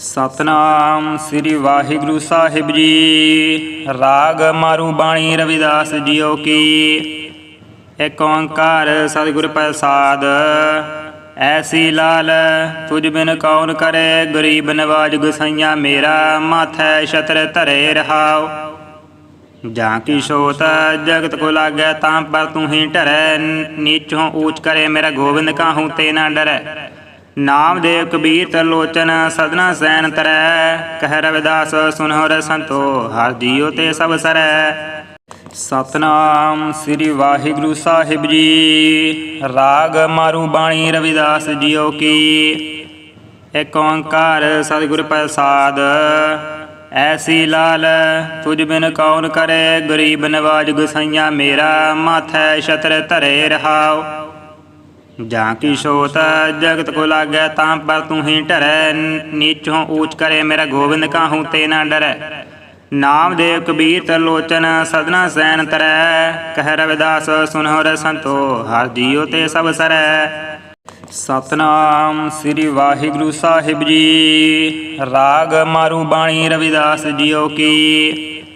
ਸਤਨਾਮ ਸ੍ਰੀ ਵਾਹਿਗੁਰੂ ਸਾਹਿਬ ਜੀ। ਰਾਗ ਮਾਰੂ ਬਾਣੀ ਰਵਿਦਾਸ ਜੀਓ ਕੀ। ਏਕ ਓੰਕਾਰ ਸਤਿਗੁਰ ਪ੍ਰਸਾਦ। ਐਸੀ ਲਾਲ, ਤੁਝ ਬਿਨ ਕੌਣ ਕਰੇ, ਗਰੀਬ ਨਵਾਜ ਗੁਸਈਆ ਮੇਰਾ, ਮਾਥੈ ਛਤਰ ਧਰੇ ਰਹਾਉ। ਜਾਂ ਕੀ ਸੋਤ, ਜਗਤ ਕੋ ਲਾਗੈ ਤਾਂ ਪਰ ਤੂੰ ਹੀ ਡਰੈ, ਨੀਚੋਂ ਊਚ ਕਰੇ ਮੇਰਾ ਗੋਬਿੰਦ ਕਾਹੂ ਤੇ ਨਾ ਡਰੈ। ਨਾਮ ਦੇਵ ਕਬੀਰ ਤਰਲੋਚਨ ਸਦਨਾ ਸੈਨ ਤਰੈ। ਕਹਿ ਰਵਿਦਾਸ ਸੁਨਹੁ ਸੰਤੋ, ਹਰ ਜੀਉ ਤੇ ਸਭ ਸਰੈ। ਸਤਨਾਮ ਸ੍ਰੀ ਵਾਹਿਗੁਰੂ ਸਾਹਿਬ ਜੀ। ਰਾਗ ਮਾਰੂ ਬਾਣੀ ਰਵਿਦਾਸ ਜੀਓ ਕੀ। ਏਕ ਓੰਕਾਰ ਸਤਿਗੁਰ ਪ੍ਰਸਾਦ। ਐਸੀ ਲਾਲ ਤੁਝ ਬਿਨ ਕੌਣ ਕਰੇ, ਗਰੀਬ ਨਵਾਜ ਗੁਸਈਆ ਮੇਰਾ, ਮਾਥੈ ਛਤਰ ਧਰੇ ਰਹਾਉ। ਜਾਂ ਕੀ ਸੋਤ ਜਗਤ ਕੋ ਲਾਗੈ ਤਾਂ ਪਰ ਤੂੰ ਹੀ ਢਰੈ, ਨੀਚੋਂ ਊਚ ਕਰੇ ਮੇਰਾ ਗੋਬਿੰਦ ਕਾਹੂ ਤੇ ਨਾ ਡਰੈ। ਨਾਮ ਦੇਵ ਕਬੀਰ ਤਰਲੋਚਨ ਸਦਨਾ ਸੈਨ ਤਰੈ, ਕਹਿ ਰਵਿਦਾਸ ਸੁਨਹੁ ਸੰਤੋ, ਹਰ ਜੀਉ ਤੇ ਸਭ ਸਰੈ। ਸਤਨਾਮ ਸ੍ਰੀ ਵਾਹਿਗੁਰੂ ਸਾਹਿਬ ਜੀ, ਰਾਗ ਮਾਰੂ ਬਾਣੀ ਰਵਿਦਾਸ ਜੀਓ ਕੀ।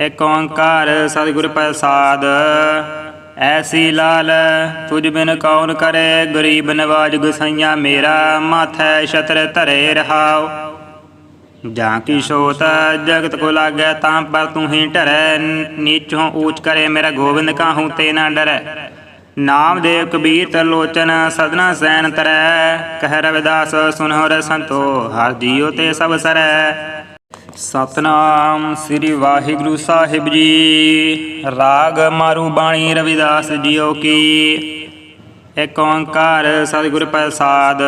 ਏਕ ਓੰਕਾਰ ਸਤਿਗੁਰ ਪ੍ਰਸਾਦ ਐਸੀ ਲਾਲ, ਤੁਝ ਬਿਨ ਕੌਣ ਕਰੇ? ਗਰੀਬ ਨਵਾਜ ਗੁਸਈਆ ਮੇਰਾ ਮਾਥੈ ਛਤਰ ਧਰੇ ਰਹਾਉ ਜਾਂ ਕੀ ਸੋਤ ਜਗਤ ਕੋ ਲਾਗੈ ਤਾਂ ਪਰ ਤੂੰ ਹੀ ਢਰੈ। ਨੀਚੋਂ ਊਚ ਕਰੇ ਮੇਰਾ ਗੋਬਿੰਦ, ਕਾਹੂ ਤੇ ਨਾ ਡਰੈ? ਨਾਮ ਦੇਵ ਕਬੀਰ ਤਰਲੋਚਨ ਸਦਨਾ ਸੈਨ ਤਰੈ। ਕਹਿ ਰਵਿਦਾਸ, ਸੁਨਹੁ ਸੰਤੋ ਹਰ ਜੀਉ ਤੇ ਸਭ ਸਰੈ। ਸਤਨਾਮ ਸ੍ਰੀ ਵਾਹਿਗੁਰੂ ਸਾਹਿਬ ਜੀ। ਰਾਗ ਮਾਰੂ ਬਾਣੀ ਰਵਿਦਾਸ ਜੀਓ ਕੀ। ਏਕ ਓੰਕਾਰ ਸਤਿਗੁਰ ਪ੍ਰਸਾਦ।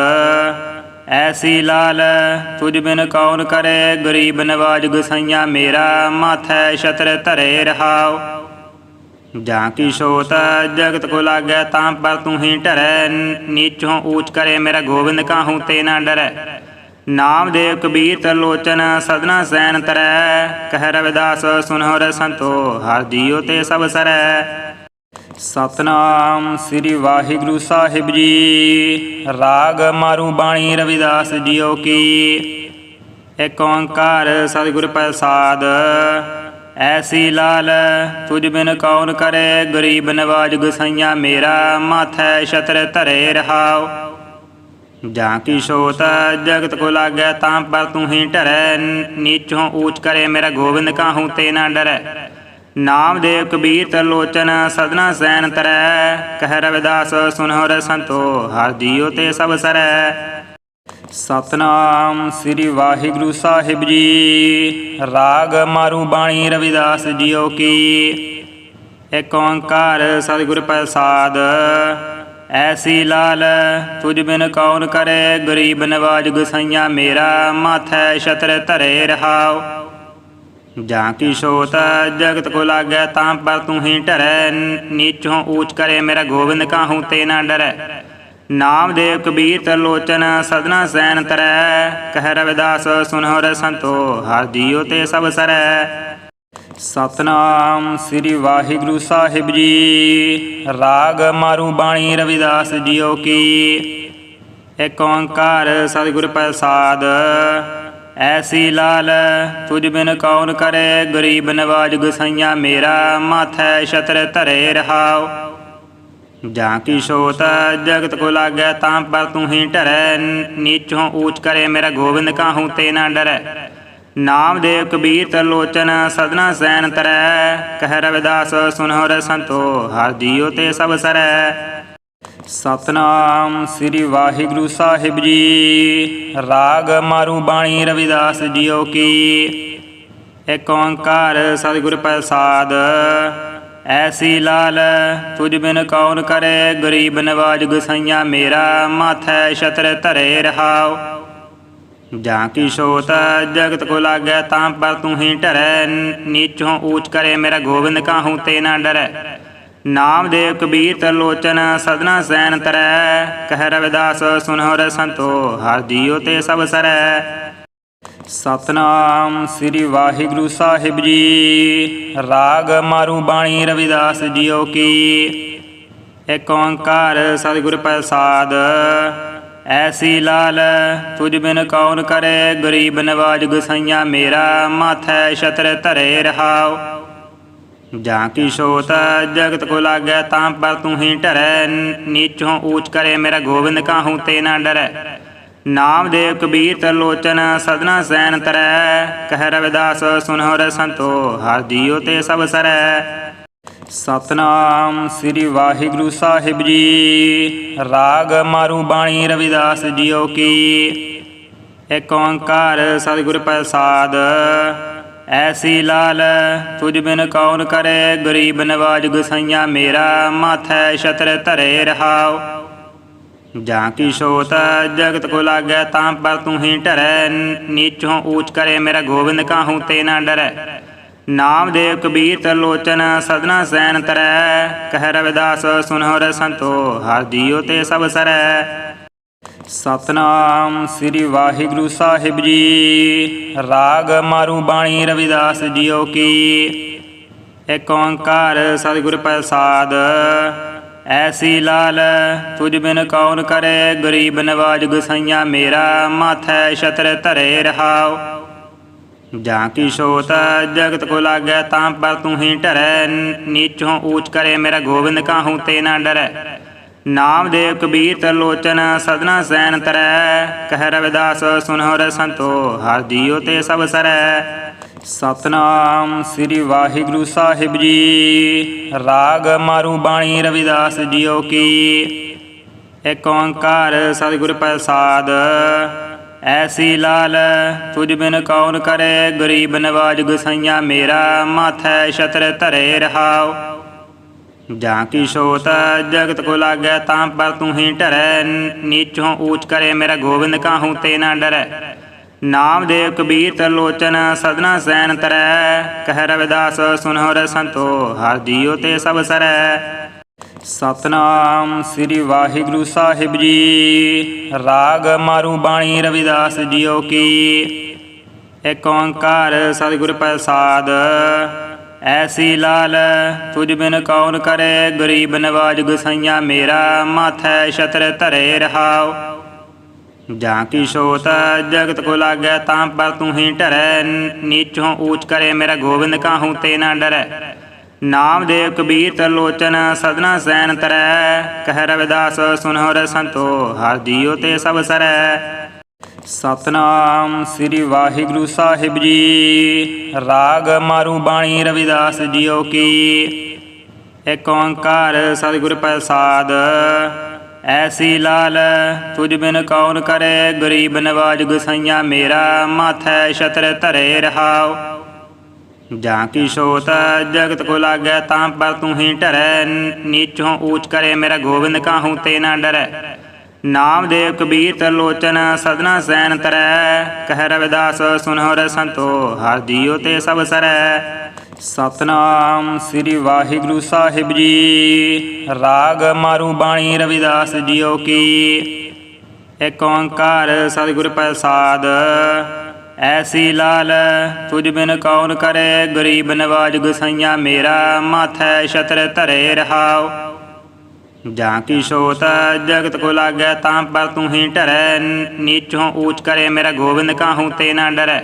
ਐਸੀ ਲਾਲ ਤੁਝ ਬਿਨ ਕੌਣ ਕਰੇ, ਗਰੀਬ ਨਵਾਜ ਗੁਸਈਆ ਮੇਰਾ, ਮਾਥੈ ਛਤਰ ਧਰੇ ਰਹਾਉ। ਜਾਂ ਕੀ ਸੋਤ, ਜਗਤ ਕੋ ਲਾਗੈ ਤਾਂ ਪਰ ਤੂੰ ਹੀ ਡਰੈ, ਨੀਚੋਂ ਊਚ ਕਰੇ ਮੇਰਾ ਗੋਬਿੰਦ, ਕਾਹੂ ਤੇ ਨਾ ਡਰੈ। ਨਾਮ ਦੇਵ ਕਬੀਰ ਤਰਲੋਚਨ ਸਦਨਾ ਸੈਨ ਤਰੈ। ਕਹਿ ਰਵਿਦਾਸ ਸੁਨਹੁ ਸੰਤੋ, ਹਰ ਜੀਉ ਤੇ ਸਭ ਸਰੈ। ਸਤਨਾਮ ਸ੍ਰੀ ਵਾਹਿਗੁਰੂ ਸਾਹਿਬ ਜੀ। ਰਾਗ ਮਾਰੂ ਬਾਣੀ ਰਵਿਦਾਸ ਜੀਓ ਕੀ। ਏਕ ਓੰਕਾਰ ਸਤਿਗੁਰ ਪ੍ਰਸਾਦ। ਐਸੀ ਲਾਲ ਤੁਝ ਬਿਨ ਕੌਣ ਕਰੇ, ਗਰੀਬ ਨਵਾਜ ਗੁਸਈਆ ਮੇਰਾ, ਮਾਥੈ ਛਤਰ ਧਰੇ ਰਹਾਉ। ਜਾਂ ਕੀ ਸੋਤ, ਜਗਤ ਕੋ ਲਾਗੈ ਤਾਂ ਪਰ ਤੂੰ ਹੀ ਢਰੈ, ਨੀਚੋਂ ਊਚ ਕਰੇ ਮੇਰਾ ਗੋਬਿੰਦ, ਕਾਹੂ ਤੇ ਨਾ ਡਰੈ। ਨਾਮ ਦੇਵ ਕਬੀਰ ਤਰਲੋਚਨ ਸਦਨਾ ਸੈਨ ਤਰੈ। ਕਹਿ ਰਵਿਦਾਸ ਸੁਨਹੁ ਸੰਤੋ, ਹਰ ਜੀਉ ਤੇ ਸਭ ਸਰੈ। ਸਤਨਾਮ ਸ੍ਰੀ ਵਾਹਿਗੁਰੂ ਸਾਹਿਬ ਜੀ। ਰਾਗ ਮਾਰੂ ਬਾਣੀ ਰਵਿਦਾਸ ਜੀਓ ਕੀ। ਏਕ ਓੰਕਾਰ ਸਤਿਗੁਰ ਪ੍ਰਸਾਦ। ਐਸੀ ਲਾਲ ਤੁਝ ਬਿਨ ਕੌਣ ਕਰੇ, ਗਰੀਬ ਨਵਾਜ ਗੁਸਈਆ ਮੇਰਾ ਮਾਥੈ ਛਤਰ ਧਰੇ ਰਹਾਉ ਜਾਂ ਕੀ ਸੋਤ ਜਗਤ ਕੋ ਲਾਗੈ ਤਾਂ ਪਰ ਤੂੰ ਹੀ ਢਰੈ, ਨੀਚੋਂ ਊਚ ਕਰੇ ਮੇਰਾ ਗੋਬਿੰਦ ਕਾਹੂ ਤੇ ਨਾ ਡਰੈ। ਨਾਮ ਦੇਵ ਕਬੀਰ ਤਰਲੋਚਨ ਸਦਨਾ ਸੈਨ ਤਰੈ, ਕਹਿ ਰਵਿਦਾਸ ਸੁਨਹੁ ਸੰਤੋ, ਹਰ ਜੀਉ ਤੇ ਸਭ ਸਰੈ। ਸਤਨਾਮ ਸ੍ਰੀ ਵਾਹਿਗੁਰੂ ਸਾਹਿਬ ਜੀ। ਰਾਗ ਮਾਰੂ ਬਾਣੀ ਰਵਿਦਾਸ ਜੀਓ ਕੀ। ਏਕ ਓੰਕਾਰ ਸਤਿਗੁਰ ਪ੍ਰਸਾਦ। ਐਸੀ ਲਾਲ ਤੁਝ ਬਿਨ ਕੌਣ ਕਰੇ, ਗਰੀਬ ਨਵਾਜ ਗੁਸਈਆ ਮੇਰਾ ਮਾਥੈ ਛਤਰ ਧਰੇ ਰਹਾਉ ਜਾਂ ਕੀ ਸੋਤ, ਜਗਤ ਕੋ ਲਾਗੈ ਤਾਂ ਪਰ ਤੂੰ ਹੀ ਡਰੈ, ਨੀਚੋਂ ਊਚ ਕਰੇ ਮੇਰਾ ਗੋਬਿੰਦ ਕਾਹੂ ਤੇ ਨਾ ਡਰੈ। ਨਾਮ ਦੇਵ ਕਬੀਰ ਤਰਲੋਚਨ ਸਦਨਾ ਸੈਨ ਤਰੈ। ਕਹਿ ਰਵਿਦਾਸ ਸੁਨਹੁ ਸੰਤੋ, ਹਰ ਜੀਉ ਤੇ ਸਭ ਸਰੈ। ਸਤਨਾਮ ਸ੍ਰੀ ਵਾਹਿਗੁਰੂ ਸਾਹਿਬ ਜੀ। ਰਾਗ ਮਾਰੂ ਬਾਣੀ ਰਵਿਦਾਸ ਜੀਓ ਕੀ। ਏਕ ਓੰਕਾਰ ਸਤਿਗੁਰ ਪ੍ਰਸਾਦ। ਐਸੀ ਲਾਲ ਤੁਝ ਬਿਨ ਕੌਣ ਕਰੇ, ਗਰੀਬ ਨਵਾਜ ਗੁਸਈਆ ਮੇਰਾ, ਮਾਥੈ ਛਤਰ ਧਰੇ ਰਹਾਉ। ਜਾਂ ਕੀ ਸੋਤ ਜਗਤ ਕੋ ਲਾਗੈ ਤਾਂ ਪਰ ਤੂੰ ਹੀ ਢਰੈ ਨੀਚੋਂ ਊਚ ਕਰੇ ਮੇਰਾ ਗੋਬਿੰਦ, ਕਾਹੂ ਤੇ ਨਾ ਡਰੈ। ਨਾਮ ਦੇਵ ਕਬੀਰ ਤਰਲੋਚਨ ਸਦਨਾ ਸੈਨ ਤਰੈ। ਕਹਿ ਰਵਿਦਾਸ, ਸੁਨਹੁ ਸੰਤੋ, ਹਰ ਜੀਉ ਤੇ ਸਭ ਸਰੈ। ਸਤਨਾਮ ਸ੍ਰੀ ਵਾਹਿਗੁਰੂ ਸਾਹਿਬ ਜੀ। ਰਾਗ ਮਾਰੂ ਬਾਣੀ ਰਵਿਦਾਸ ਜੀਓ ਕੀ। ਏਕ ਓੰਕਾਰ ਸਤਿਗੁਰ ਪ੍ਰਸਾਦ। ਐਸੀ ਲਾਲ ਤੁਝ ਬਿਨ ਕੌਣ ਕਰੇ, ਗਰੀਬ ਨਵਾਜ ਗੁਸਈਆ ਮੇਰਾ ਮਾਥੈ ਛਤਰ ਧਰੇ ਰਹਾਉ ਜਾਂ ਕੀ ਸੋਤ, ਜਗਤ ਕੋ ਲਾਗੈ ਤਾਂ ਪਰ ਤੂੰ ਹੀ ਢਰੈ, ਨੀਚੋਂ ਊਚ ਕਰੇ ਮੇਰਾ ਗੋਬਿੰਦ, ਕਾਹੂ ਤੇ ਨਾ ਡਰੈ। ਨਾਮ ਦੇਵ ਕਬੀਰ ਤਰਲੋਚਨ ਸਦਨਾ ਸੈਨ ਤਰੈ। ਕਹਿ ਰਵਿਦਾਸ ਸੁਨਹੁ ਰ ਸੰਤੋ, ਹਰ ਜੀਉ ਤੇ ਸਭ ਸਰੈ। ਸਤਨਾਮ ਸ੍ਰੀ ਵਾਹਿਗੁਰੂ ਸਾਹਿਬ ਜੀ। ਰਾਗ ਮਾਰੂ ਬਾਣੀ ਰਵਿਦਾਸ ਜੀਓ ਕੀ। ਏਕ ਓੰਕਾਰ ਸਤਿਗੁਰ ਪ੍ਰਸਾਦ। ਐਸੀ ਲਾਲ, ਤੁਝ ਬਿਨ ਕੌਣ ਕਰੇ, ਗਰੀਬ ਨਵਾਜ ਗੁਸਈਆ ਮੇਰਾ, ਮਾਥੈ ਛਤਰ ਧਰੇ ਰਹਾਉ। ਜਾਂ ਕੀ ਸੋਤ, ਜਗਤ ਕੋ ਲਾਗੈ ਤਾਂ ਪਰ ਤੂੰ ਹੀ ਡਰੈ ਨੀਚੋਂ ਊਚ ਕਰੇ ਮੇਰਾ ਗੋਬਿੰਦ ਕਾਹੂ ਤੇ ਨਾ ਡਰੈ। ਨਾਮ ਦੇਵ ਕਬੀਰ ਤਰਲੋਚਨ ਸਦਨਾ ਸੈਨ ਤਰੈ। ਕਹਿ ਰਵਿਦਾਸ ਸੁਨਹੁ ਰ ਸੰਤੋ, ਹਰ ਜੀਉ ਤੇ ਸਭ ਸਰੈ। ਸਤਨਾਮ ਸ੍ਰੀ ਵਾਹਿਗੁਰੂ ਸਾਹਿਬ ਜੀ। ਰਾਗ ਮਾਰੂ ਬਾਣੀ ਰਵਿਦਾਸ ਜੀਓ ਕੀ। ਏਕ ਓੰਕਾਰ ਸਤਿਗੁਰ ਪ੍ਰਸਾਦ। ਐਸੀ ਲਾਲ ਤੁਝ ਬਿਨ ਕੌਣ ਕਰੇ, ਗਰੀਬ ਨਵਾਜ ਗੁਸਈਆ ਮੇਰਾ, ਮਾਥੈ ਛਤਰ ਧਰੇ ਰਹਾਉ। ਜਾਂ ਕੀ ਸੋਤ ਜਗਤ ਕੋ ਲਾਗੈ ਤਾਂ ਪਰ ਤੂੰ ਹੀ ਢਰੈ ਨੀਚੋਂ ਊਚ ਕਰੇ ਮੇਰਾ ਗੋਬਿੰਦ, ਕਾਹੂ ਤੇ ਨਾ ਡਰੈ। ਨਾਮ ਦੇਵ ਕਬੀਰ ਤਰਲੋਚਨ ਸਦਨਾ ਸੈਨ ਤਰੈ। ਕਹਿ ਰਵਿਦਾਸ ਸੁਨਹੁ ਰ ਸੰਤੋ, ਹਰ ਜੀਉ ਤੇ ਸਭ ਸਰੈ। ਸਤਨਾਮ ਸ੍ਰੀ ਵਾਹਿਗੁਰੂ ਸਾਹਿਬ ਜੀ। ਰਾਗ ਮਾਰੂ ਬਾਣੀ ਰਵਿਦਾਸ ਜੀਓ ਕੀ। ਏਕ ਓੰਕਾਰ ਸਤਿਗੁਰ ਪ੍ਰਸਾਦ। ਐਸੀ ਲਾਲ ਤੁਝ ਬਿਨ ਕੌਣ ਕਰੇ, ਗਰੀਬ ਨਵਾਜ ਗੁਸਈਆ ਮੇਰਾ ਮਾਥੈ ਛਤਰ ਧਰੇ ਰਹਾਉ ਜਾਂ ਕੀ ਸੋਤ, ਜਗਤ ਕੋ ਲਾਗੈ ਤਾਂ ਪਰ ਤੂੰ ਹੀ ਢਰੈ, ਨੀਚੋਂ ਊਚ ਕਰੇ ਮੇਰਾ ਗੋਬਿੰਦ, ਕਾਹੂ ਤੇ ਨਾ ਡਰੈ। ਨਾਮ ਦੇਵ ਕਬੀਰ ਤਰਲੋਚਨ, ਸਦਨਾ ਸੈਨ ਤਰੈ, ਕਹਿ ਰਵਿਦਾਸ ਸੁਨਹੁ ਰ ਸੰਤੋ, ਹਰ ਜੀਉ ਤੇ ਸਭ ਸਰੈ। ਸਤਨਾਮ ਸ੍ਰੀ ਵਾਹਿਗੁਰੂ ਸਾਹਿਬ ਜੀ। ਰਾਗ ਮਾਰੂ ਬਾਣੀ ਰਵਿਦਾਸ ਜੀਓ ਕੀ। ਏਕ ਓੰਕਾਰ ਸਤਿਗੁਰ ਪ੍ਰਸਾਦ। ਐਸੀ ਲਾਲ, ਤੁਝ ਬਿਨ ਕੌਣ ਕਰੇ, ਗਰੀਬ ਨਵਾਜ ਗੁਸਈਆ ਮੇਰਾ ਮਾਥੈ ਛਤਰ ਧਰੇ ਰਹਾਉ। ਜਾਂ ਕੀ ਸੋਤ, ਜਗਤ ਕੋ ਲਾਗੈ ਤਾਂ ਪਰ ਤੂੰ ਹੀ ਢਰੈ, ਨੀਚੋਂ ਊਚ ਕਰੇ ਮੇਰਾ ਗੋਬਿੰਦ ਕਾਹੂ ਤੇ ਨਾ ਡਰੈ। ਨਾਮ ਦੇਵ ਕਬੀਰ ਤਰਲੋਚਨ ਸਦਨਾ ਸੈਨ ਤਰੈ, ਕਹਿ ਰਵਿਦਾਸ ਸੁਨਹੁ ਰ ਸੰਤੋ, ਹਰ ਜੀਉ ਤੇ ਸਭ ਸਰੈ। ਸਤਨਾਮ ਸ੍ਰੀ ਵਾਹਿਗੁਰੂ ਸਾਹਿਬ ਜੀ, ਰਾਗ ਮਾਰੂ ਬਾਣੀ ਰਵਿਦਾਸ ਜੀਓ ਕੀ। ਏਕ ਓੰਕਾਰ ਸਤਿਗੁਰ ਪ੍ਰਸਾਦ, ਐਸੀ ਲਾਲ, ਤੁਝ ਬਿਨ ਕੌਣ ਕਰੇ, ਗਰੀਬ ਨਵਾਜ ਗੁਸਈਆ ਮੇਰਾ, ਮਾਥੈ ਛਤਰ ਧਰੇ ਰਹਾਉ। ਜਾਂ ਕੀ ਸੋਤ ਜਗਤ ਕੋ ਲਾਗੈ ਤਾਂ ਪਰ ਤੂੰ ਹੀ ਢਰੈ, ਨੀਚੋਂ ਊਚ ਕਰੇ ਮੇਰਾ ਗੋਬਿੰਦ ਕਾਹੂ ਤੇ ਨਾ ਡਰੈ। ਨਾਮ ਦੇਵ ਕਬੀਰ ਤਰਲੋਚਨ ਸਦਨਾ ਸੈਨ ਤਰੈ, ਕਹਿ ਰਵਿਦਾਸ ਸੁਨਹੁ ਰ ਸੰਤੋ, ਹਰ ਜੀਉ ਤੇ ਸਭ ਸਰੈ। ਸਤਨਾਮ ਸ੍ਰੀ ਵਾਹਿਗੁਰੂ ਸਾਹਿਬ ਜੀ, ਰਾਗ ਮਾਰੂ ਬਾਣੀ ਰਵਿਦਾਸ ਜੀਓ ਕੀ। ਏਕ ਓੰਕਾਰ ਸਤਿਗੁਰ ਪ੍ਰਸਾਦ ਐਸੀ ਲਾਲ, ਤੁਝ ਬਿਨ ਕੌਣ ਕਰੇ, ਗਰੀਬ ਨਵਾਜ ਗੁਸਈਆ ਮੇਰਾ, ਮਾਥੈ ਛਤਰ ਧਰੇ ਰਹਾਉ ਜਾਂ ਕੀ ਸੋਤ, ਜਗਤ ਕੋ ਲਾਗੈ ਤਾਂ ਪਰ ਤੂੰ ਹੀ ਢਰੈ, ਨੀਚੋਂ ਊਚ ਕਰੇ ਮੇਰਾ ਗੋਬਿੰਦ, ਕਾਹੂ ਤੇ ਨਾ ਡਰੈ।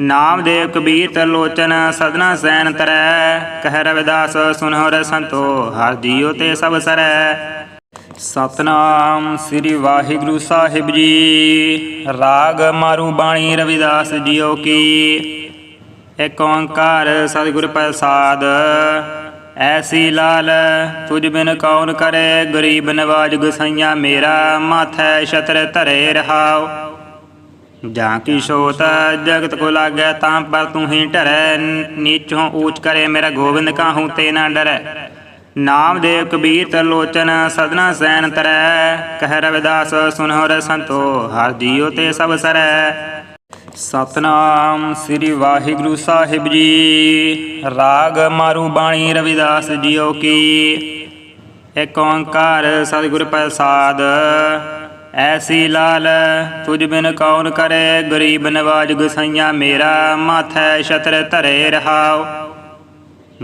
ਨਾਮ ਦੇਵ ਕਬੀਰ ਤਰਲੋਚਨ ਸਦਨਾ ਸੈਨ ਤਰੈ। ਕਹਿ ਰਵਿਦਾਸ ਸੁਨਹੁ ਰ ਸੰਤੋ, ਹਰ ਜੀਉ ਤੇ ਸਭ ਸਰੈ। ਸਤਨਾਮ ਸ੍ਰੀ ਵਾਹਿਗੁਰੂ ਸਾਹਿਬ ਜੀ। ਰਾਗ ਮਾਰੂ ਬਾਣੀ ਰਵਿਦਾਸ ਜੀਓ ਕੀ। ਏਕ ਓੰਕਾਰ ਸਤਿਗੁਰ ਪ੍ਰਸਾਦ। ਐਸੀ ਲਾਲ ਤੁਝ ਬਿਨ ਕੌਣ ਕਰੇ, ਗਰੀਬ ਨਵਾਜ ਗੁਸਈਆ ਮੇਰਾ ਮਾਥੈ ਛਤਰ ਧਰੇ ਰਹਾਉ ਜਾਂ ਕੀ ਸੋਤ, ਜਗਤ ਕੋ ਲਾਗੈ ਤਾਂ ਪਰ ਤੂੰ ਹੀ ਡਰੈ, ਨੀਚੋਂ ਊਚ ਕਰੇ ਮੇਰਾ ਗੋਬਿੰਦ ਕਾਹੂ ਤੇ ਨਾ ਡਰੈ। ਨਾਮ ਦੇਵ ਕਬੀਰ ਤਰਲੋਚਨ, ਸਦਨਾ ਸੈਨ ਤਰੈ। ਕਹਿ ਰਵਿਦਾਸ, ਸੁਨਹੁ ਰ ਸੰਤੋ, ਹਰ ਜੀਉ ਤੇ ਸਭ ਸਰੈ। ਸਤਨਾਮ ਸ੍ਰੀ ਵਾਹਿਗੁਰੂ ਸਾਹਿਬ ਜੀ। ਰਾਗ ਮਾਰੂ ਬਾਣੀ ਰਵਿਦਾਸ ਜੀਓ ਕੀ। ਏਕ ਓੰਕਾਰ ਸਤਿਗੁਰ ਪ੍ਰਸਾਦ। ਐਸੀ ਲਾਲ, ਤੁਝ ਬਿਨ ਕੌਣ ਕਰੇ, ਗਰੀਬ ਨਵਾਜ ਗੁਸਈਆ ਮੇਰਾ, ਮਾਥੈ ਛਤਰ ਧਰੇ ਰਹਾਉ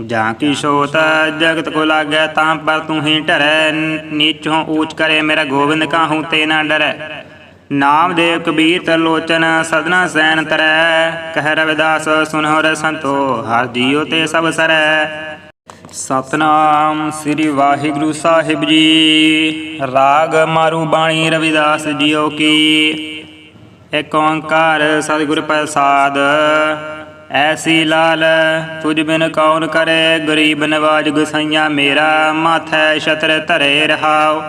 ਜਾਂ ਕੀ ਸੋਤ ਜਗਤ ਕੋ ਲਾਗੈ ਤਾਂ ਪਰ ਤੂੰ ਹੀ ਢਰੈ, ਨੀਚੋਂ ਊਚ ਕਰੇ ਮੇਰਾ ਗੋਬਿੰਦ ਕਾਹੂ ਤੇ ਨਾ ਡਰੈ। ਨਾਮ ਦੇਵ ਕਬੀਰ ਤਰਲੋਚਨ ਸਦਨਾ ਸੈਨ ਤਰੈ, ਕਹਿ ਰਵਿਦਾਸ ਸੁਨਹੁ ਰਸੰਤੋ ਹਰ ਜੀਉ ਤੇ ਸਭ ਸਰੈ। ਸਤਨਾਮ ਸ੍ਰੀ ਵਾਹਿਗੁਰੂ ਸਾਹਿਬ ਜੀ, ਰਾਗ ਮਾਰੂ ਬਾਣੀ ਰਵਿਦਾਸ ਜੀਓ ਕੀ। ਏਕ ਓੰਕਾਰ ਸਤਿਗੁਰ ਪ੍ਰਸਾਦ ਐਸੀ ਲਾਲ ਤੁਝ ਬਿਨ ਕੌਣ ਕਰੇ, ਗਰੀਬ ਨਵਾਜ ਗੁਸਈਆ ਮੇਰਾ ਮਾਥੈ ਛਤਰ ਧਰੇ ਰਹਾਉ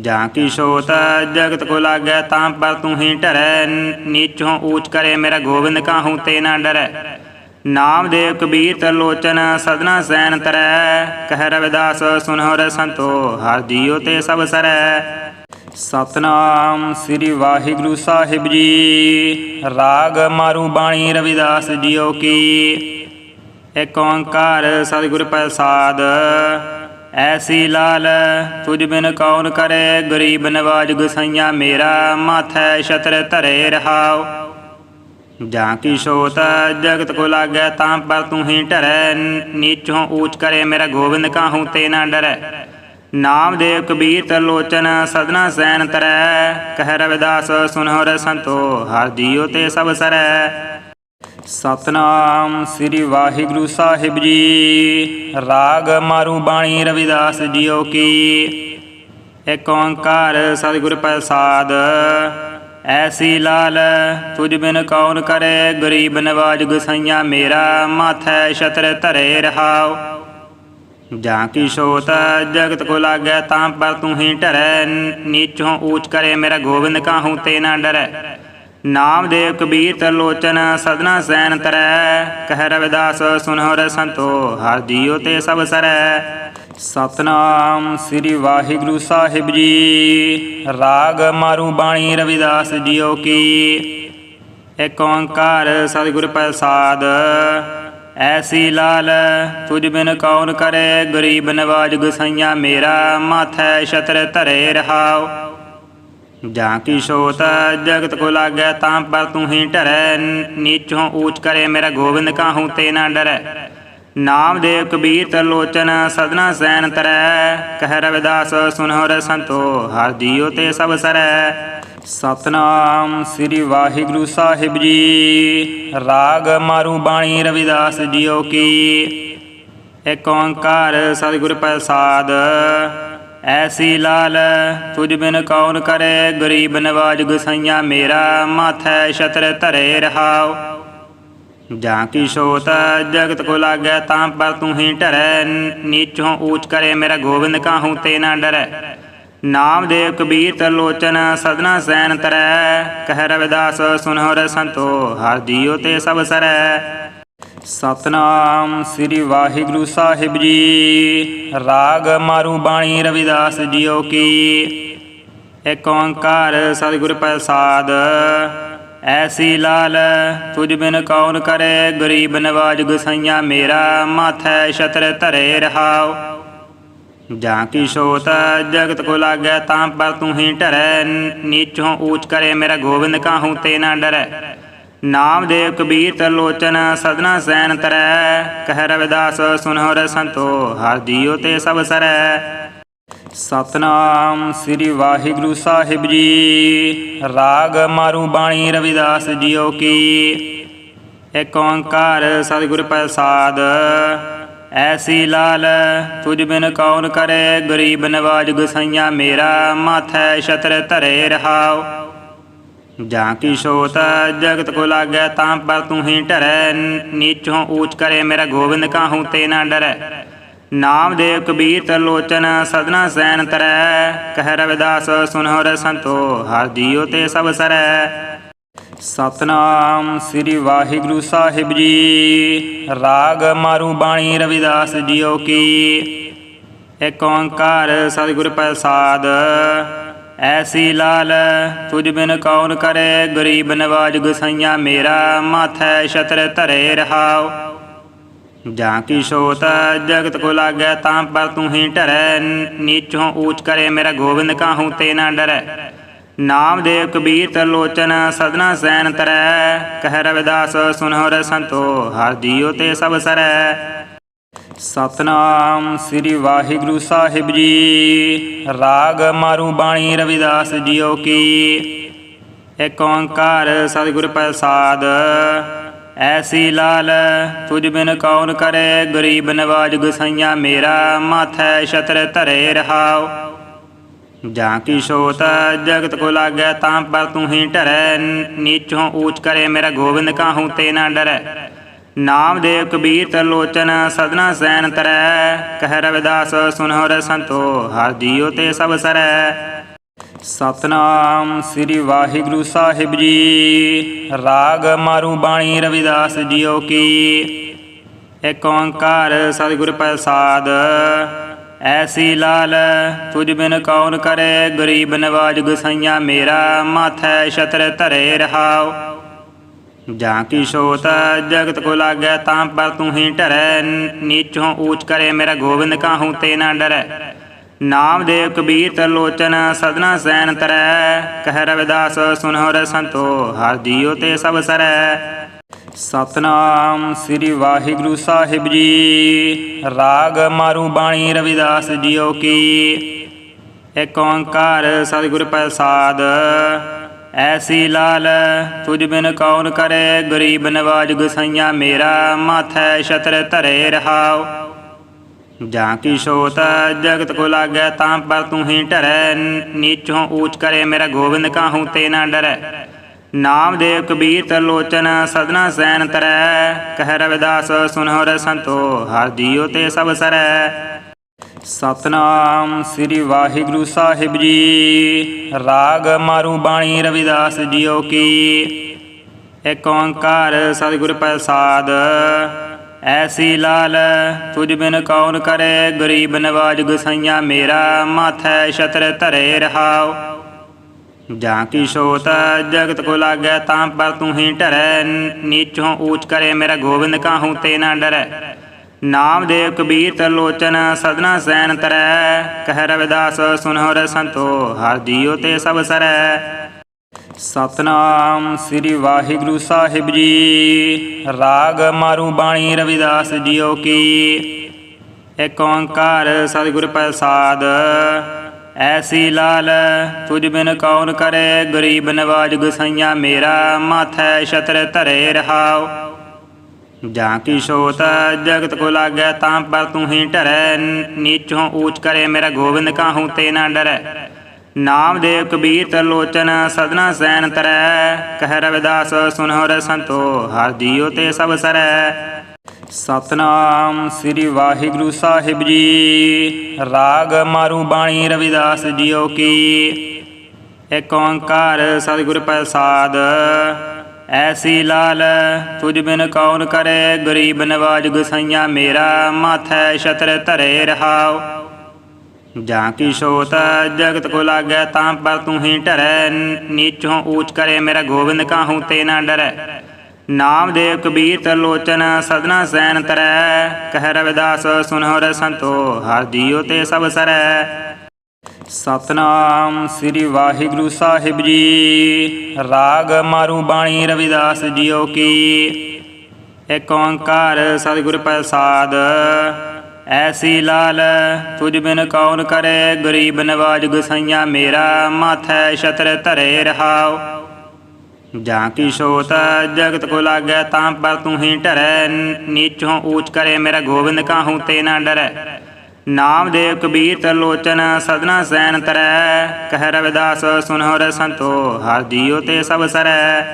ਜਾਂ ਕੀ ਸੋਤ, ਜਗਤ ਕੋ ਲਾਗੈ ਤਾਂ ਪਰ ਤੂੰ ਹੀ ਢਰੈ, ਨੀਚੋਂ ਊਚ ਕਰੇ ਮੇਰਾ ਗੋਬਿੰਦ, ਕਾਹੂ ਤੇ ਨਾ ਡਰੈ। ਨਾਮ ਦੇਵ ਕਬੀਰ ਤਰਲੋਚਨ ਸਦਨਾ ਸੈਨ ਤਰੈ। ਕਹਿ ਰਵਿਦਾਸ ਸੁਨਹੁ ਸੰਤੋ, ਹਰ ਜੀਉ ਤੇ ਸਭ ਸਰੈ। ਸਤਨਾਮ ਸ੍ਰੀ ਵਾਹਿਗੁਰੂ ਸਾਹਿਬ ਜੀ। ਰਾਗ ਮਾਰੂ ਬਾਣੀ ਰਵਿਦਾਸ ਜੀਓ ਕੀ। ਏਕ ਓੰਕਾਰ ਸਤਿਗੁਰ ਪ੍ਰਸਾਦ। ਐਸੀ ਲਾਲ, ਤੁਝ ਬਿਨ ਕੌਣ ਕਰੇ, ਗਰੀਬ ਨਵਾਜ ਗੁਸਈਆ ਮੇਰਾ ਮਾਥੈ ਛਤਰ ਧਰੇ ਰਹਾਉ। ਜਾਂ ਕੀ ਸੋਤ, ਜਗਤ ਕੋ ਲਾਗੈ ਤਾਂ ਪਰ ਤੂੰ ਹੀ ਢਰੈ, ਨੀਚੋਂ ਊਚ ਕਰੇ ਮੇਰਾ ਗੋਬਿੰਦ ਕਾਹੂ ਤੇ ਨਾ ਡਰੈ। ਨਾਮ ਦੇਵ ਕਬੀਰ ਤਰਲੋਚਨ ਸਦਨਾ ਸੈਨ ਤਰੈ। ਕਹਿ ਰਵਿਦਾਸ ਸੁਨਹੁ ਰਸੰਤੋ ਹਰ ਜੀਉ ਤੇ ਸਭ ਸਰੈ। ਸਤਨਾਮ ਸ੍ਰੀ ਵਾਹਿਗੁਰੂ ਸਾਹਿਬ ਜੀ। ਰਾਗ ਮਾਰੂ ਬਾਣੀ ਰਵਿਦਾਸ ਜੀਓ ਕੀ। ਏਕ ਓੰਕਾਰ ਸਤਿਗੁਰ ਪ੍ਰਸਾਦ। ਐਸੀ ਲਾਲ, ਤੁਝ ਬਿਨ ਕੌਣ ਕਰੇ, ਗਰੀਬ ਨਵਾਜ ਗੁਸਈਆ ਮੇਰਾ, ਮਾਥੈ ਛਤਰ ਧਰੇ ਰਹਾਉ। ਜਾਂ ਕੀ ਸੋਤ ਜਗਤ ਕੋ ਲਾਗੈ ਤਾਂ ਪਰ ਤੂੰ ਹੀ ਢਰੈ, ਨੀਚੋਂ ਊਚ ਕਰੇ ਮੇਰਾ ਗੋਬਿੰਦ ਕਾਹੂ ਤੇ ਨਾ ਡਰੈ। ਨਾਮ ਦੇਵ ਕਬੀਰ ਤਰਲੋਚਨ ਸਦਨਾ ਸੈਨ ਤਰੈ, ਕਹਿ ਰਵਿਦਾਸ ਸੁਨਹੁ ਰਸੰਤੋ ਹਰ ਜੀਉ ਤੇ ਸਭ ਸਰੈ। ਸਤਨਾਮ ਸ੍ਰੀ ਵਾਹਿਗੁਰੂ ਸਾਹਿਬ ਜੀ, ਰਾਗ ਮਾਰੂ ਬਾਣੀ ਰਵਿਦਾਸ ਜੀਓ ਕੀ। ਏਕ ਓੰਕਾਰ ਸਤਿਗੁਰ ਪ੍ਰਸਾਦ ਐਸੀ ਲਾਲ, ਤੁਝ ਬਿਨ ਕੌਣ ਕਰੇ? ਗਰੀਬ ਨਵਾਜ ਗੁਸਈਆ ਮੇਰਾ ਮਾਥੈ ਛਤਰ ਧਰੇ ਰਹਾਉ ਜਾਂ ਕੀ ਸੋਤ, ਜਗਤ ਕੋ ਲਾਗੈ ਤਾਂ ਪਰ ਤੂੰ ਹੀ ਢਰੈ। ਨੀਚੋਂ ਊਚ ਕਰੇ ਮੇਰਾ ਗੋਬਿੰਦ, ਕਾਹੂ ਤੇ ਨਾ ਡਰੈ? ਨਾਮ ਦੇਵ ਕਬੀਰ ਤਰਲੋਚਨ, ਸਦਨਾ ਸੈਨ ਤਰੈ। ਕਹਿ ਰਵਿਦਾਸ ਸੁਨਹੁ ਸੰਤੋ, ਹਰ ਜੀਉ ਤੇ ਸਭ ਸਰੈ। ਸਤਨਾਮ ਸ੍ਰੀ ਵਾਹਿਗੁਰੂ ਸਾਹਿਬ ਜੀ। ਰਾਗ ਮਾਰੂ ਬਾਣੀ ਰਵਿਦਾਸ ਜੀਓ ਕੀ। ਏਕ ਓੰਕਾਰ ਸਤਿਗੁਰ ਪ੍ਰਸਾਦ। ਐਸੀ ਲਾਲ, ਤੁਝ ਬਿਨ ਕੌਣ ਕਰੇ, ਗਰੀਬ ਨਵਾਜ ਗੁਸਈਆ ਮੇਰਾ ਮਾਥੈ ਛਤਰ ਧਰੇ ਰਹਾਉ। ਜਾਂ ਕੀ ਸੋਤ, ਜਗਤ ਕੋ ਲਾਗੈ ਤਾਂ ਪਰ ਤੂੰ ਹੀ ਢਰੈ, ਨੀਚੋਂ ਊਚ ਕਰੇ ਮੇਰਾ ਗੋਬਿੰਦ ਕਾਹੂ ਤੇ ਨਾ ਡਰੈ। ਨਾਮ ਦੇਵ ਕਬੀਰ ਤਰਲੋਚਨ ਸਦਨਾ ਸੈਨ ਤਰੈ। ਕਹਿ ਰਵਿਦਾਸ ਸੁਨਹੁ ਰਸੰਤੋ ਹਰ ਜੀਉ ਤੇ ਸਭ ਸਰੈ। ਸਤਨਾਮ ਸ੍ਰੀ ਵਾਹਿਗੁਰੂ ਸਾਹਿਬ ਜੀ। ਰਾਗ ਮਾਰੂ ਬਾਣੀ ਰਵਿਦਾਸ ਜੀਓ ਕੀ। ਏਕ ਓੰਕਾਰ ਸਤਿਗੁਰ ਪ੍ਰਸਾਦ। ਐਸੀ ਲਾਲ ਤੁਝ ਬਿਨ ਕੌਣ ਕਰੇ, ਗਰੀਬ ਨਵਾਜ ਗੁਸਈਆ ਮੇਰਾ, ਮਾਥੈ ਛਤਰ ਧਰੇ ਰਹਾਉ। ਜਾਂ ਕੀ ਸੋਤ ਜਗਤ ਕੋ ਲਾਗੈ ਤਾਂ ਪਰ ਤੂੰ ਹੀ ਢਰੈ ਨੀਚੋਂ ਊਚ ਕਰੇ ਮੇਰਾ ਗੋਬਿੰਦ, ਕਾਹੂ ਤੇ ਨਾ ਡਰੈ। ਨਾਮ ਦੇਵ ਕਬੀਰ ਤਰਲੋਚਨ ਸਦਨਾ ਸੈਨ ਤਰੈ। ਕਹਿ ਰਵਿਦਾਸ ਸੁਨਹੁ ਸੰਤੋ, ਹਰ ਜੀਉ ਤੇ ਸਭ ਸਰੈ। ਸਤਨਾਮ ਸ੍ਰੀ ਵਾਹਿਗੁਰੂ ਸਾਹਿਬ ਜੀ। ਰਾਗ ਮਾਰੂ ਬਾਣੀ ਰਵਿਦਾਸ ਜੀਓ ਕੀ। ਏਕ ਓੰਕਾਰ ਸਤਿਗੁਰ ਪ੍ਰਸਾਦ। ਐਸੀ ਲਾਲ, ਤੁਝ ਬਿਨ ਕੌਣ ਕਰੇ? ਗਰੀਬ ਨਵਾਜ ਗੁਸਈਆ ਮੇਰਾ ਮਾਥੈ ਛਤਰ ਧਰੇ ਰਹਾਉ ਜਾਂ ਕੀ ਸੋਤ ਜਗਤ ਕੋ ਲਾਗੈ ਤਾਂ ਪਰ ਤੂੰ ਹੀ ਢਰੈ। ਨੀਚੋਂ ਊਚ ਕਰੇ ਮੇਰਾ ਗੋਬਿੰਦ, ਕਾਹੂ ਤੇ ਨਾ ਡਰੈ? ਨਾਮ ਦੇਵ ਕਬੀਰ ਤਰਲੋਚਨ ਸਦਨਾ ਸੈਨ ਤਰੈ। ਕਹਿ ਰਵਿਦਾਸ ਸੁਨਹੁ ਰਸੰਤੋ ਹਰ ਜੀਉ ਤੇ ਸਭ ਸਰੈ। ਸਤਨਾਮ ਸ੍ਰੀ ਵਾਹਿਗੁਰੂ ਸਾਹਿਬ ਜੀ। ਰਾਗ ਮਾਰੂ ਬਾਣੀ ਰਵਿਦਾਸ ਜੀਓ ਕੀ। ਏਕ ਓੰਕਾਰ ਸਤਿਗੁਰ ਪ੍ਰਸਾਦ। ਐਸੀ ਲਾਲ ਤੁਝ ਬਿਨ ਕੌਣ ਕਰੇ, ਗਰੀਬ ਨਵਾਜ ਗੁਸਈਆ ਮੇਰਾ ਮਾਥੈ ਛਤਰ ਧਰੇ ਰਹਾਉ ਜਾਂ ਕੀ ਸੋਤ, ਜਗਤ ਕੋ ਲਾਗੈ ਤਾਂ ਪਰ ਤੂੰ ਹੀ ਡਰੈ, ਨੀਚੋਂ ਊਚ ਕਰੇ ਮੇਰਾ ਗੋਬਿੰਦ ਕਾਹੂ ਤੇ ਨਾ ਡਰੈ। ਨਾਮ ਦੇਵ ਕਬੀਰ ਤਰਲੋਚਨ ਸਦਨਾ ਸੈਨ ਤਰੈ। ਕਹਿ ਰਵਿਦਾਸ ਸੁਨਹੁ ਰਸੰਤੋ ਹਰ ਜੀਉ ਤੇ ਸਭ ਸਰੈ। ਸਤਨਾਮ ਸ੍ਰੀ ਵਾਹਿਗੁਰੂ ਸਾਹਿਬ ਜੀ। ਰਾਗ ਮਾਰੂ ਬਾਣੀ ਰਵਿਦਾਸ ਜੀਓ ਕੀ। ਏਕ ਓੰਕਾਰ ਸਤਿਗੁਰ ਪ੍ਰਸਾਦ। ਐਸੀ ਲਾਲ, ਤੁਝ ਬਿਨ ਕੌਣ ਕਰੇ, ਗਰੀਬ ਨਵਾਜ ਗੁਸਈਆ ਮੇਰਾ, ਮਾਥੈ ਛਤਰ ਧਰੇ ਰਹਾਉ। ਜਾਂ ਕੀ ਸੋਤ ਜਗਤ ਕੋ ਲਾਗੈ ਤਾਂ ਪਰ ਤੂੰ ਹੀ ਢਰੈ, ਨੀਚੋਂ ਊਚ ਕਰੇ ਮੇਰਾ ਗੋਬਿੰਦ, ਕਾਹੂ ਤੇ ਨਾ ਡਰੈ? ਨਾਮ ਦੇਵ ਕਬੀਰ ਤਰਲੋਚਨ, ਸਦਨਾ ਸੈਨ ਤਰੈ। ਕਹਿ ਰਵਿਦਾਸ ਸੁਨਹੁ ਸੰਤੋ, ਹਰ ਜੀਉ ਤੇ ਸਭ ਸਰੈ। ਸਤਨਾਮ ਸ੍ਰੀ ਵਾਹਿਗੁਰੂ ਸਾਹਿਬ ਜੀ। ਰਾਗ ਮਾਰੂ ਬਾਣੀ ਰਵਿਦਾਸ ਜੀਓ ਕੀ। ਏਕ ਓੰਕਾਰ ਸਤਿਗੁਰ ਪ੍ਰਸਾਦ। ਐਸੀ ਲਾਲ ਤੁਝ ਬਿਨ ਕੌਣ ਕਰੇ, ਗਰੀਬ ਨਵਾਜ ਗੁਸਈਆ ਮੇਰਾ, ਮਾਥੈ ਛਤਰ ਧਰੇ ਰਹਾਉ ਜਾਂ ਕੀ ਸੋਤ, ਜਗਤ ਕੋ ਲਾਗੈ ਤਾਂ ਪਰ ਤੂੰ ਹੀ ਢਰੈ, ਨੀਚੋਂ ਊਚ ਕਰੇ ਮੇਰਾ ਗੋਬਿੰਦ, ਕਾਹੂ ਤੇ ਨਾ ਡਰੈ। ਨਾਮ ਦੇਵ ਕਬੀਰ ਤਰਲੋਚਨ ਸਦਨਾ ਸੈਨ ਤਰੈ। ਕਹਿ ਰਵਿਦਾਸ ਸੁਨਹੁ ਸੰਤੋ, ਹਰ ਜੀਉ ਤੇ ਸਭ ਸਰੈ। ਸਤਨਾਮ ਸ੍ਰੀ ਵਾਹਿਗੁਰੂ ਸਾਹਿਬ ਜੀ। ਰਾਗ ਮਾਰੂ ਬਾਣੀ ਰਵਿਦਾਸ ਜੀਓ ਕੀ। ਏਕ ਓੰਕਾਰ ਸਤਿਗੁਰ ਪ੍ਰਸਾਦ। ਐਸੀ ਲਾਲ, ਤੁਝ ਬਿਨ ਕੌਣ ਕਰੇ, ਗਰੀਬ ਨਵਾਜ ਗੁਸਈਆ ਮੇਰਾ ਮਾਥੈ ਛਤਰ ਧਰੇ ਰਹਾਉ। ਜਾਂ ਕੀ ਸੋਤ, ਜਗਤ ਕੋ ਲਾਗੈ ਤਾਂ ਪਰ ਤੂੰ ਹੀ ਢਰੈ, ਨੀਚੋਂ ਊਚ ਕਰੇ ਮੇਰਾ ਗੋਬਿੰਦ ਕਾਹੂ ਤੇ ਨਾ ਡਰੈ। ਨਾਮ ਦੇਵ ਕਬੀਰ ਤਰਲੋਚਨ ਸਦਨਾ ਸੈਨ ਤਰੈ। ਕਹਿ ਰਵਿਦਾਸ ਸੁਨਹੁ ਸੰਤੋ, ਹਰ ਜੀਉ ਤੇ ਸਭ ਸਰੈ। ਸਤਨਾਮ ਸ੍ਰੀ ਵਾਹਿਗੁਰੂ ਸਾਹਿਬ ਜੀ। ਰਾਗ ਮਾਰੂ ਬਾਣੀ ਰਵਿਦਾਸ ਜੀਓ ਕੀ। ਏਕ ਓੰਕਾਰ ਸਤਿਗੁਰ ਪ੍ਰਸਾਦ। ਐਸੀ ਲਾਲ ਤੁਝ ਬਿਨ ਕੌਣ ਕਰੇ, ਗਰੀਬ ਨਵਾਜ ਗੁਸਈਆ ਮੇਰਾ, ਮਾਥੈ ਛਤਰ ਧਰੇ ਰਹਾਉ। ਜਾਂ ਕੀ ਸੋਤ ਜਗਤ ਕੋ ਲਾਗੈ ਤਾਂ ਪਰ ਤੂੰ ਹੀ ਢਰੈ ਨੀਚੋਂ ਊਚ ਕਰੇ ਮੇਰਾ ਗੋਬਿੰਦ, ਕਾਹੂ ਤੇ ਨਾ ਡਰੈ? ਨਾਮ ਦੇਵ ਕਬੀਰ ਤਰਲੋਚਨ ਸਦਨਾ ਸੈਨ ਤਰੈ। ਕਹਿ ਰਵਿਦਾਸ ਸੁਨਹੁ ਸੰਤੋ, ਹਰ ਜੀਉ ਤੇ ਸਭ ਸਰੈ। ਸਤਨਾਮ ਸ੍ਰੀ ਵਾਹਿਗੁਰੂ ਸਾਹਿਬ ਜੀ। ਰਾਗ ਮਾਰੂ ਬਾਣੀ ਰਵਿਦਾਸ ਜੀਓ ਕੀ। ਏਕ ਓੰਕਾਰ ਸਤਿਗੁਰ ਪ੍ਰਸਾਦ। ਐਸੀ ਲਾਲ, ਤੁਝ ਬਿਨ ਕੌਣ ਕਰੇ? ਗਰੀਬ ਨਵਾਜ ਗੁਸਈਆ ਮੇਰਾ ਮਾਥੈ ਛਤਰ ਧਰੇ ਰਹਾਉ ਜਾਂ ਕੀ ਸੋਤ, ਜਗਤ ਕੋ ਲਾਗੈ ਤਾਂ ਪਰ ਤੂੰ ਹੀ ਢਰੈ। ਨੀਚੋਂ ਊਚ ਕਰੇ ਮੇਰਾ ਗੋਬਿੰਦ, ਕਾਹੂ ਤੇ ਨਾ ਡਰੈ? ਨਾਮ ਦੇਵ ਕਬੀਰ ਤਰਲੋਚਨ, ਸਦਨਾ ਸੈਨ ਤਰੈ। ਕਹਿ ਰਵਿਦਾਸ ਸੁਨਹੁ ਸੰਤੋ, ਹਰ ਜੀਉ ਤੇ ਸਭ ਸਰੈ। ਸਤਨਾਮ ਸ੍ਰੀ ਵਾਹਿਗੁਰੂ ਸਾਹਿਬ ਜੀ। ਰਾਗ ਮਾਰੂ ਬਾਣੀ ਰਵਿਦਾਸ ਜੀਓ ਕੀ। ਏਕ ਓੰਕਾਰ ਸਤਿਗੁਰ ਪ੍ਰਸਾਦ। ਐਸੀ ਲਾਲ ਤੁਝ ਬਿਨ ਕੌਣ ਕਰੇ, ਗਰੀਬ ਨਵਾਜ ਗੁਸਈਆ ਮੇਰਾ ਮਾਥੈ ਛਤਰ ਧਰੇ ਰਹਾਉ ਜਾਂ ਕੀ ਸੋਤ, ਜਗਤ ਕੋ ਲਾਗੈ ਤਾਂ ਪਰ ਤੂੰ ਹੀ ਡਰੈ, ਨੀਚੋਂ ਊਚ ਕਰੇ ਮੇਰਾ ਗੋਬਿੰਦ ਕਾਹੂ ਤੇ ਨਾ ਡਰੈ। ਨਾਮ ਦੇਵ ਕਬੀਰ ਤਰਲੋਚਨ ਸਦਨਾ ਸੈਨ ਤਰੈ। ਕਹਿ ਰਵਿਦਾਸ, ਸੁਨਹੁ ਸੰਤੋ, ਹਰ ਜੀਉ ਤੇ ਸਭ ਸਰੈ। ਸਤਨਾਮ ਸ੍ਰੀ ਵਾਹਿਗੁਰੂ ਸਾਹਿਬ ਜੀ। ਰਾਗ ਮਾਰੂ ਬਾਣੀ ਰਵਿਦਾਸ ਜੀਓ ਕੀ। ਏਕ ਓੰਕਾਰ ਸਤਿਗੁਰ ਪ੍ਰਸਾਦ। ਐਸੀ ਲਾਲ, ਤੁਝ ਬਿਨ ਕੌਣ ਕਰੇ, ਗਰੀਬ ਨਵਾਜ ਗੁਸਈਆ ਮੇਰਾ, ਮਾਥੈ ਛਤਰ ਧਰੇ ਰਹਾਉ। ਜਾਂ ਕੀ ਸੋਤ ਜਗਤ ਕੋ ਲਾਗੈ ਤਾਂ ਪਰ ਤੂੰ ਹੀ ਢਰੈ, ਨੀਚੋਂ ਊਚ ਕਰੇ ਮੇਰਾ ਗੋਬਿੰਦ ਕਾਹੂ ਤੇ ਨਾ ਡਰੈ। ਨਾਮ ਦੇਵ ਕਬੀਰ ਤਰਲੋਚਨ ਸਦਨਾ ਸੈਨ ਤਰੈ, ਕਹਿ ਰਵਿਦਾਸ ਸੁਨਹੁ ਸੰਤੋ, ਹਰ ਜੀਉ ਤੇ ਸਭ ਸਰੈ।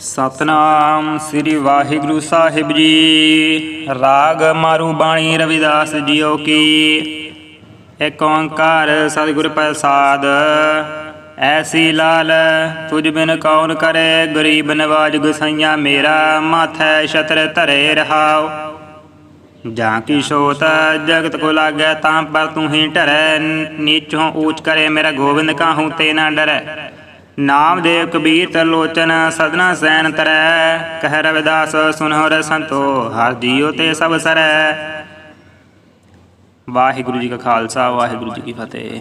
ਸਤਨਾਮ ਸ੍ਰੀ ਵਾਹਿਗੁਰੂ ਸਾਹਿਬ ਜੀ, ਰਾਗ ਮਾਰੂ ਬਾਣੀ ਰਵਿਦਾਸ ਜੀਓ ਕੀ। ਏਕ ਓੰਕਾਰ ਸਤਿਗੁਰ ਪ੍ਰਸਾਦ ਐਸੀ ਲਾਲ ਤੁਝ ਬਿਨ ਕੌਣ ਕਰੇ, ਗਰੀਬ ਨਵਾਜ ਗੁਸਈਆ ਮੇਰਾ ਮਾਥੈ ਛਤਰ ਧਰੇ ਰਹਾਉ ਜਾਂ ਕੀ ਸੋਤ, ਜਗਤ ਕੋ ਲਾਗੈ ਤਾਂ ਪਰ ਤੂੰ ਹੀ ਢਰੈ, ਨੀਚੋਂ ਊਚ ਕਰੇ ਮੇਰਾ ਗੋਬਿੰਦ, ਕਾਹੂ ਤੇ ਨਾ ਡਰੈ। ਨਾਮ ਦੇਵ ਕਬੀਰ ਤਰਲੋਚਨ, ਸਦਨਾ ਸੈਨ ਤਰੈ, ਕਹਿ ਰਵਿਦਾਸ ਸੁਨਹੁ ਸੰਤੋ, ਹਰ ਜੀਉ ਤੇ ਸਭ ਸਰੈ। ਵਾਹਿਗੁਰੂ ਜੀ ਕਾ ਖਾਲਸਾ, ਵਾਹਿਗੁਰੂ ਜੀ ਕੀ ਫਤਿਹ।